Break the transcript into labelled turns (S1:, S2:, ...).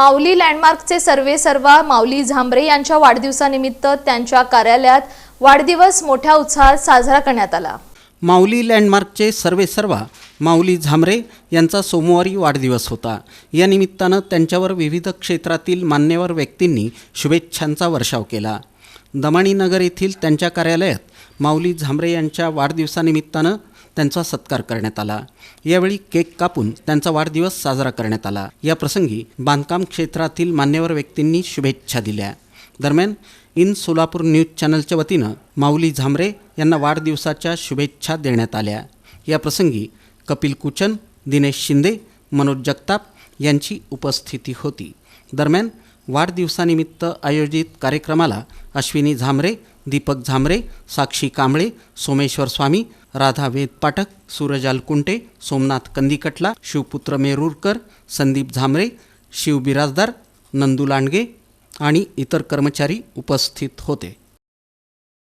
S1: माऊली लँडमार्कचे सर्वे सर्वा माऊली झांबरे यांच्या वाढदिवसानिमित्त त्यांच्या कार्यालयात वाढदिवस मोठ्या उत्साहात साजरा करण्यात आला.
S2: माऊली लँडमार्कचे सर्वे सर्वा माऊली झांबरे यांचा सोमवारी वाढदिवस होता. या निमित्तानं त्यांच्यावर विविध क्षेत्रातील मान्यवर व्यक्तींनी शुभेच्छांचा वर्षाव केला. दमाणीनगर येथील त्यांच्या कार्यालयात माऊली झांबरे यांच्या वाढदिवसानिमित्तानं त्यांचा सत्कार करण्यात आला. यावेळी केक कापून त्यांचा वाढदिवस साजरा करण्यात आला. या प्रसंगी बांधकाम क्षेत्रातील मान्यवर व्यक्तींनी शुभेच्छा दिल्या. दरम्यान इन सोलापूर न्यूज चॅनलच्या वतीनं माऊली झांबरे यांना वाढदिवसाच्या शुभेच्छा देण्यात आल्या. या प्रसंगी कपिल कुचन दिनेश शिंदे मनोज जगताप यांची उपस्थिती होती. दरम्यान वाढदिवसानिमित्त आयोजित कार्यक्रमाला अश्विनी झांबरे दीपक झांबरे साक्षी कांबळे सोमेश्वर स्वामी राधा वेद पाठक सूरजाल कुंटे सोमनाथ कंदिकटला शिवपुत्र मेरूरकर संदीप झांबरे शिव बिराजदार नंदू लांडगे आणि इतर कर्मचारी उपस्थित होते.